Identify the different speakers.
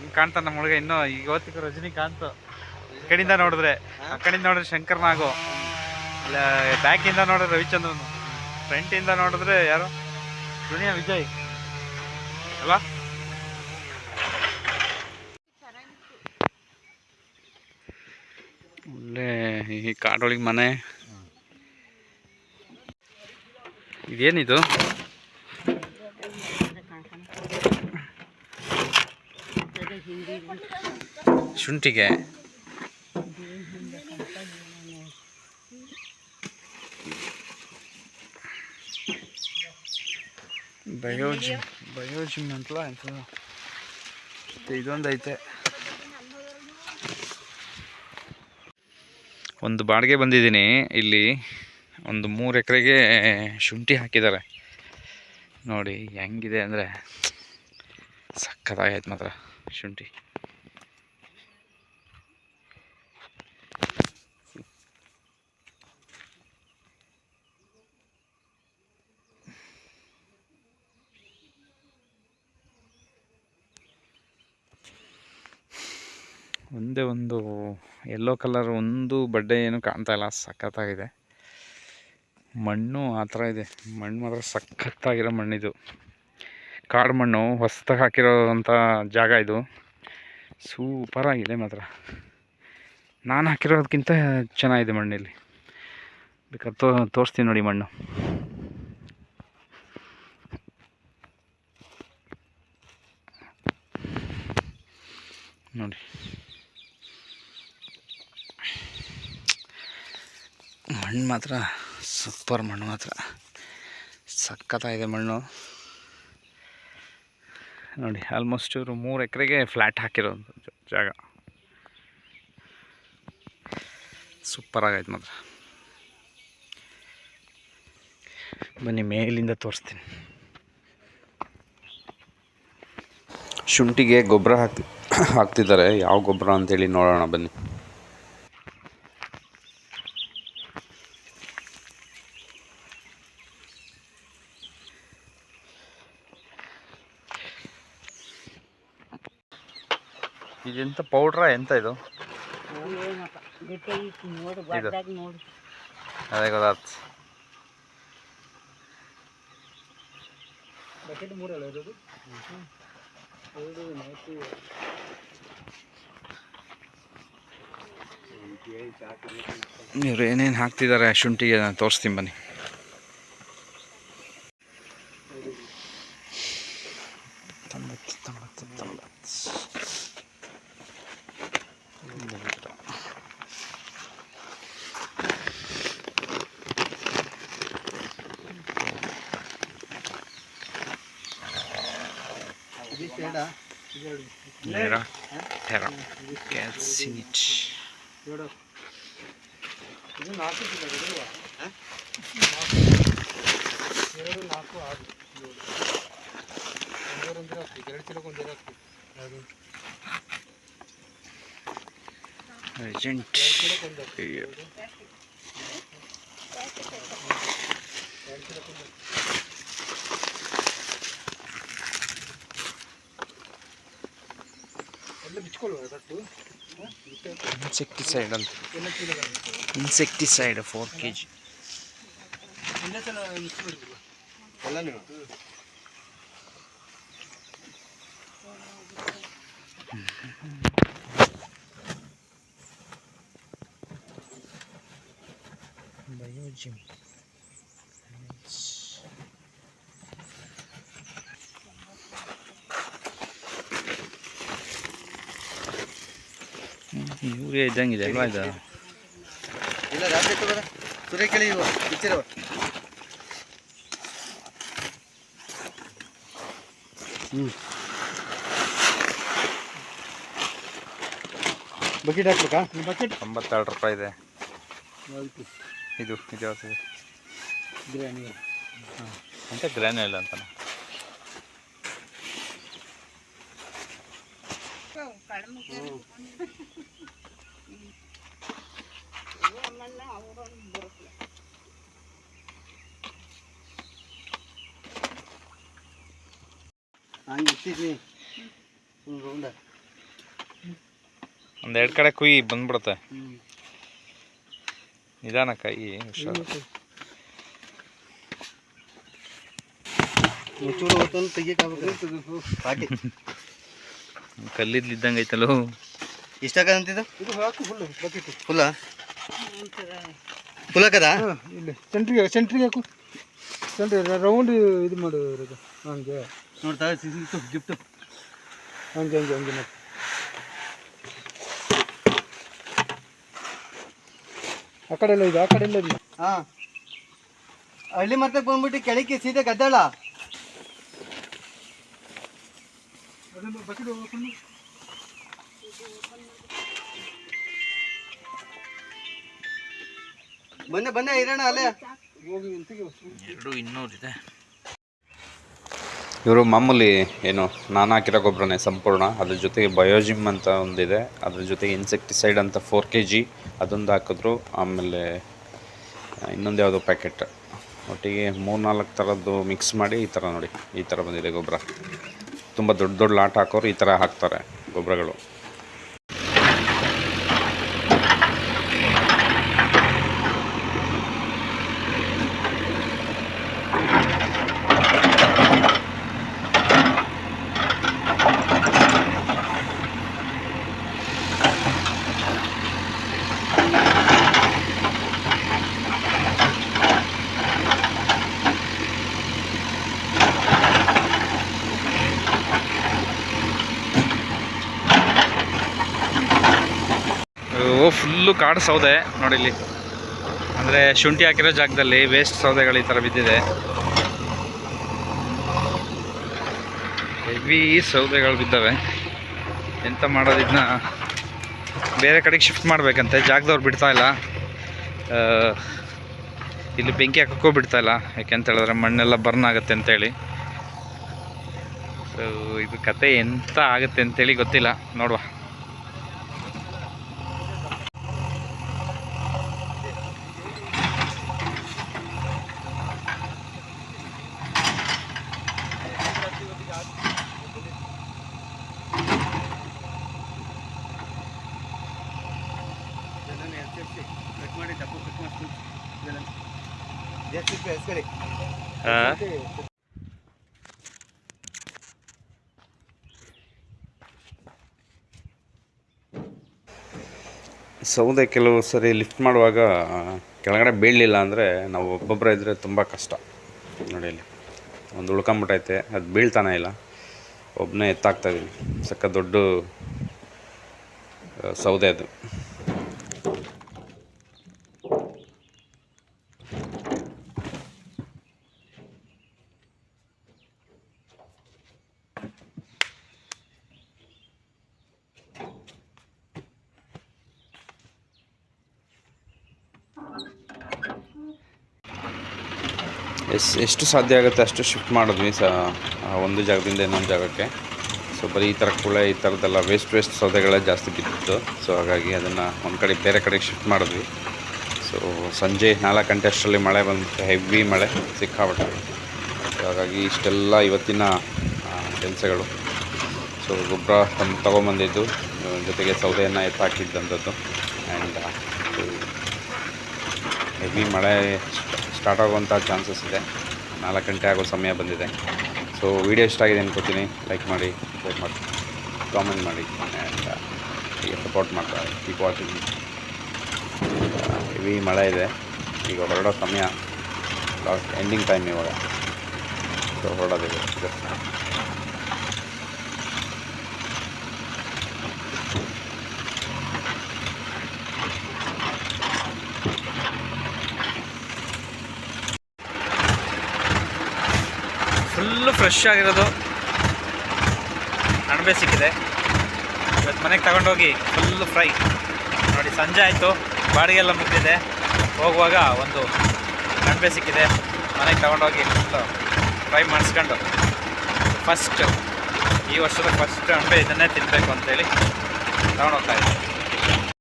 Speaker 1: ಹಿಂಗ್ ಕಾಣ್ತಾನೆ ನಮ್ಮ ಹುಡುಗ. ಇನ್ನು ಈಗ ಇವತ್ತಿಗೂ ರಜನಿ ಕಾಂತು ಈ ಕಡೆಯಿಂದ ನೋಡಿದ್ರೆ, ಆ ಕಡೆಯಿಂದ ನೋಡಿದ್ರೆ ಶಂಕರ್ ನಾಗು. ಬ್ಯಾಕಿಂದ ನೋಡಿದ್ರೆ ಫ್ರಂಟ್ ಫ್ರಂಟಿಂದ ನೋಡಿದ್ರೆ ಯಾರು? ದುನಿಯಾ ವಿಜಯ್. ಅಲ್ವಾ? ಒಳ್ಳೆ ಈ ಕಾಡೊಳಗೆ ಮನೆ. ಇದೇನಿದು? ಶುಂಠಿಗೆ. ಬಯೋಜಿ ಬಯೋಜಿಮ್ ಅಂತಲ್ಲ ಅಂತ ಮತ್ತೆ ಇದೊಂದು ಐತೆ. ಒಂದು ಬಾಡಿಗೆ ಬಂದಿದ್ದೀನಿ ಇಲ್ಲಿ. ಒಂದು ಮೂರು ಎಕರೆಗೆ ಶುಂಠಿ ಹಾಕಿದ್ದಾರೆ. ನೋಡಿ ಹೆಂಗಿದೆ ಅಂದರೆ ಸಕ್ಕತ್ತಾಗೈತೆ ಮಾತ್ರ ಶುಂಠಿ. ಒಂದೇ ಒಂದು ಯೆಲ್ಲೋ ಕಲರ್ ಒಂದು ಬಡ್ಡೆ ಏನು ಕಾಣ್ತಾ ಇಲ್ಲ, ಸಖತ್ತಾಗಿದೆ. ಮಣ್ಣು ಆ ಥರ ಇದೆ. ಮಣ್ಣು ಮಾತ್ರ ಸಖತ್ತಾಗಿರೋ ಮಣ್ಣಿದು. ಕಾಡು ಮಣ್ಣು, ಹೊಸ್ದಾಗಿ ಹಾಕಿರೋಂಥ ಜಾಗ ಇದು. ಸೂಪರಾಗಿದೆ ಮಾತ್ರ. ನಾನು ಹಾಕಿರೋದಕ್ಕಿಂತ ಚೆನ್ನಾಗಿದೆ ಮಣ್ಣಲ್ಲಿ. ಬೇಕಾದ್ರೆ ತೋ, ತೋರಿಸ್ತೀನಿ ನೋಡಿ ಮಣ್ಣು. ನೋಡಿ. ಮಣ್ಣು ಮಾತ್ರ, ಸೂಪರ್ ಮಣ್ಣು ಮಾತ್ರ. ಸಖತ್ತಾಗಿದೆ ಮಣ್ಣು. ನೋಡಿ ಆಲ್ಮೋಸ್ಟ್ ಇವರು ಮೂರು ಎಕರೆಗೆ ಫ್ಲ್ಯಾಟ್ ಹಾಕಿರೋ ಜಾಗ. ಸೂಪರ್ ಆಗೈತೆ ಮಾತ್ರ. ಬನ್ನಿ, ಮೇಲಿಂದ ತೋರಿಸ್ತೀನಿ. ಶುಂಠಿಗೆ ಗೊಬ್ಬರ ಹಾಕಿ, ಹಾಕ್ತಿದ್ದಾರೆ. ಯಾವ ಗೊಬ್ಬರ ಅಂತೇಳಿ ನೋಡೋಣ ಬನ್ನಿ. ಇದೆಂತ ಪೌಡ್ರಾ ಎಂತ ಇದು? ಅದೇ ಗೊತ್ತಾಯ್ತು ಇವ್ರು ಏನೇನು ಹಾಕ್ತಿದ್ದಾರೆ ಶುಂಠಿಗೆ ನಾನು ತೋರಿಸ್ತೀನಿ ಬನ್ನಿ. ನೇರ Terra. ಕ್ಯಾಲ್ಸಿನಿಟ್
Speaker 2: ಇದು ನಾಲ್ಕು ಕಿಲೋ ಎರಡು ನಾಲ್ಕು ಆರು. ಒಂದೊಂದು ಹಾಕ್ತೀವಿ ಎರಡು ಕಿಲೋ ಒಂದು ಹಾಕ್ತೀವಿ ಯಾವುದು?
Speaker 1: ಏಜೆಂಟ್
Speaker 2: ಕಿಲೋಕ್ಕೊಂದು ಹಾಕ್ತೀವಿ ಎರಡು ಕಿಲೋಕ್ಕೊಂದು ಎಲ್ಲ ಬಿಚ್ಕೊಳ್ಳುವ ದಟ್ಟು
Speaker 1: ಇನ್ಸೆಕ್ಟಿಸೈಡ್ ಅಂತ
Speaker 2: ಎಲ್ಲ kilo
Speaker 1: insecticide four K G
Speaker 2: ಒಂದೇ ಸಲ ಮಿಕ್ಸ್ ಮಾಡಿಬಿಡುವ ಎಲ್ಲ ನೀವು
Speaker 1: ಬಯೋಜಿಮ್ ಯೂರಿಯಾ ಇದ್ದಂಗಿದೆ ಅಲ್ವಾ ಇದು?
Speaker 2: ಇಲ್ಲ ರಾತ್ರಿ ತಗೋರ ಸೂರ್ಯಕೇಳಿ ಇವ ಇಚ್ಚಿರವ ಹ್ಞೂ ಬಕೆಟ್ ಹಾಕ್ಬೇಕಾ? ಬಕೆಟ್?
Speaker 1: ತೊಂಬತ್ತೆರಡು ರೂಪಾಯಿ ಇದೆ. ಇದು ಇದು ಗ್ರ್ಯಾನಿ
Speaker 2: ಬಿರಿಯಾನಿ.
Speaker 1: ಅಂತ ಇಲ್ಲ ಅಂತಾನೆ.
Speaker 2: ಹಂಗೆ ಇಟ್ಟಿದ್ನಿ ಒಂದು ರೌಂಡ
Speaker 1: ಒಂದು ಎರಡು ಕಡೆ ಕುಯಿ ಬಂದ್ಬಿಡುತ್ತೆ. ನಿಧಾನ ಕೈ ಹುಷಾರು.
Speaker 2: ಮುಚ್ಚೂರು ಹೊತ್ತಲ್ಲಿ ತೆಗಿಯಕ್ಕಾಗುತ್ತೆ ಪಾಟಿ
Speaker 1: ಕಲ್ಲಿದ್ಲಿದ್ದಂಗೆ ಐತಲ್ಲ
Speaker 2: ಇಷ್ಟಾಗದಂತಿದ್ದು
Speaker 3: ಇದು ಹಾಕು ಫುಲ್ಲು ಬಕೆಟ್.
Speaker 2: ಹುಲ್ಲ? ಫುಲ್ ಹಾಕದ?
Speaker 3: ಇಲ್ಲಿ. ಸೆಂಟ್ರಿಗೆ ಸೆಂಟ್ರಿಗೆ ಹಾಕು. ಸೆಂಟ್ರಿ ರೌಂಡ್ ಇದು ಮಾಡು ಇರೋದು ಹಂಗೆ.
Speaker 2: ನೋಡ್ತಾ ಸಿಕ್ತು ಗಿಫ್ಟ್.
Speaker 3: ಹಂಗೆ ಹಂಗೆ ಹಂಗೆ ನೋಡಿ ಆ ಕಡೆ ಎಲ್ಲ ಇದೆ ಆ ಕಡೆ ಎಲ್ಲ ಇದೆ.
Speaker 2: ಹಾಂ. ಹಳ್ಳಿ ಮತ್ತೆ ಬಂದ್ಬಿಟ್ಟು ಕೆಳಕ್ಕೆ ಸೀದಾ ಗದ್ದಾಳ
Speaker 3: ಅದನ್ನು ಬಕೆಟ್ ಹೋಗ್ಕೊಂಡು
Speaker 2: ಬಂದೆ ಬಂದೆ ಇರೋಣ ಅಲ್ಲೇ.
Speaker 3: ಹೋಗಿ ತೆಗಿ
Speaker 1: ಎರಡು ಇನ್ನೂರಿದೆ ಇವರು ಮಾಮೂಲಿ ಏನು ನಾನು ಹಾಕಿರೋ ಗೊಬ್ಬರನೇ ಸಂಪೂರ್ಣ. ಅದ್ರ ಜೊತೆಗೆ ಬಯೋಜಿಮ್ ಅಂತ ಒಂದಿದೆ. ಅದ್ರ ಜೊತೆಗೆ ಇನ್ಸೆಕ್ಟಿಸೈಡ್ ಅಂತ ಫೋರ್ ಕೆ ಜಿ ಅದೊಂದು ಹಾಕಿದ್ರು. ಆಮೇಲೆ ಇನ್ನೊಂದು ಯಾವುದೋ ಪ್ಯಾಕೆಟ್ ಒಟ್ಟಿಗೆ ಮೂರು ನಾಲ್ಕು ಥರದ್ದು ಮಿಕ್ಸ್ ಮಾಡಿ ಈ ಥರ ನೋಡಿ ಈ ಥರ ಬಂದಿದೆ ಗೊಬ್ಬರ. ತುಂಬ ದೊಡ್ಡ ದೊಡ್ಡ ಲಾಟ್ ಹಾಕೋರು ಈ ಥರ ಹಾಕ್ತಾರೆ ಗೊಬ್ಬರಗಳು ಓ ಫುಲ್ಲು ಕಾಡು ಸೌದೆ ನೋಡಿ ಇಲ್ಲಿ. ಅಂದರೆ ಶುಂಠಿ ಹಾಕಿರೋ ಜಾಗದಲ್ಲಿ ವೇಸ್ಟ್ ಸೌದೆಗಳು ಈ ಥರ ಬಿದ್ದಿದೆ. ಹೆವಿ ಸೌದೆಗಳು ಬಿದ್ದಾವೆ. ಎಂತ ಮಾಡೋದಿದ್ನ ಬೇರೆ ಕಡೆಗೆ ಶಿಫ್ಟ್ ಮಾಡಬೇಕಂತೆ. ಜಾಗದವ್ರು ಬಿಡ್ತಾ ಇಲ್ಲ. ಇಲ್ಲಿ ಬೆಂಕಿ ಹಾಕೋಕ್ಕೂ ಬಿಡ್ತಾ ಇಲ್ಲ. ಯಾಕೆಂತ ಹೇಳಿದ್ರೆ ಮಣ್ಣೆಲ್ಲ ಬರ್ನ್ ಆಗುತ್ತೆ ಅಂತೇಳಿ. ಸೊ ಇದು ಕತೆ ಎಂತ ಆಗುತ್ತೆ ಅಂತೇಳಿ ಗೊತ್ತಿಲ್ಲ. ನೋಡುವ. ಸೌದೆ ಕೆಲವು ಸರಿ ಲಿಫ್ಟ್ ಮಾಡುವಾಗ ಕೆಳಗಡೆ ಬೀಳಲಿಲ್ಲ ಅಂದರೆ ನಾವು ಒಬ್ಬೊಬ್ಬರ ಇದ್ದರೆ ತುಂಬ ಕಷ್ಟ. ನೋಡಿ ಇಲ್ಲಿ. ಒಂದು ಉಳ್ಕೊಂಬಿಟ್ಟೈತೆ. ಅದು ಬೀಳ್ತಾನೆ ಇಲ್ಲ. ಒಬ್ಬನೇ ಎತ್ತಾಕ್ತಾ ಇದ್ದೀನಿ. ಸಕ್ಕ ದೊಡ್ಡ ಸೌದೆ ಅದು. ಎಸ್ ಎಷ್ಟು ಸಾಧ್ಯ ಆಗುತ್ತೆ ಅಷ್ಟು ಶಿಫ್ಟ್ ಮಾಡಿದ್ವಿ ಸ ಒಂದು ಜಾಗದಿಂದ ಇನ್ನೊಂದು ಜಾಗಕ್ಕೆ. ಸೊ ಬರೀ ಈ ಥರ ಕೂಡ ಈ ಥರದ್ದೆಲ್ಲ ವೇಸ್ಟ್ ವೇಸ್ಟ್ ಸೌದೆಗಳೇ ಜಾಸ್ತಿ ಬಿದ್ದಿತ್ತು. ಸೊ ಹಾಗಾಗಿ ಅದನ್ನು ಒಂದು ಕಡೆ ಬೇರೆ ಕಡೆಗೆ ಶಿಫ್ಟ್ ಮಾಡಿದ್ವಿ. ಸೊ ಸಂಜೆ ನಾಲ್ಕು ಗಂಟೆ ಅಷ್ಟರಲ್ಲಿ ಮಳೆ ಬಂದು ಹೆವಿ ಮಳೆ ಸಿಕ್ಕಾಬಿಟ್ಟು ಸೊ ಹಾಗಾಗಿ ಇಷ್ಟೆಲ್ಲ ಇವತ್ತಿನ ಕೆಲಸಗಳು. ಸೊ ಗೊಬ್ಬರ ತಂದು ತೊಗೊಂಬಂದಿದ್ದು, ಜೊತೆಗೆ ಸೌದೆಯನ್ನು ಎತ್ತಾಕಿದ್ದಂಥದ್ದು. ಆ್ಯಂಡ್ ಹೆವಿ ಮಳೆ ಸ್ಟಾರ್ಟ್ ಆಗುವಂಥ ಚಾನ್ಸಸ್ ಇದೆ. ನಾಲ್ಕು ಗಂಟೆ ಆಗೋ ಸಮಯ ಬಂದಿದೆ. ಸೊ ವಿಡಿಯೋ ಇಷ್ಟ ಆಗಿದೆ ಅನ್ಕೋತೀನಿ. ಲೈಕ್ ಮಾಡಿ ಶೇರ್ ಮಾಡಿ ಕಾಮೆಂಟ್ ಮಾಡಿ ಆ್ಯಂಡ್ ಹೀಗೆ ಸಪೋರ್ಟ್ ಮಾಡ್ತಾರೆ ಕೀಪ್ ವಾಚಿಂಗ್ ಹೆವಿ ಮಳೆ ಇದೆ. ಈಗ ಹೊರಡೋ ಸಮಯ ಲಾಸ್ಟ್ ಎಂಡಿಂಗ್ ಟೈಮ್ ಇವಾಗ. ಸೊ ಹೊರಡೋದಿದೆ ಫುಲ್ಲು ಫ್ರೆಶ್ ಆಗಿರೋದು. ಅಣಬೆ ಸಿಕ್ಕಿದೆ. ಇವತ್ತು ಮನೆಗೆ ತಗೊಂಡೋಗಿ ಫುಲ್ಲು ಫ್ರೈ ನೋಡಿ, ಸಂಜೆ ಆಯಿತು. ಬಾಡಿಗೆಲ್ಲ ಮುಗ್ದಿದೆ. ಹೋಗುವಾಗ ಒಂದು ಅಣಬೆ ಸಿಕ್ಕಿದೆ. ಮನೆಗೆ ತಗೊಂಡೋಗಿ ಫುಲ್ಲು ಫ್ರೈ ಮಾಡಿಸ್ಕೊಂಡು ಫಸ್ಟು ಈ ವರ್ಷದ ಫಸ್ಟ್ ಅಣಬೆ ಇದನ್ನೇ ತಿನ್ನಬೇಕು ಅಂತೇಳಿ ತಗೊಂಡೋಗ್ತಾ ಇದ್ದೆ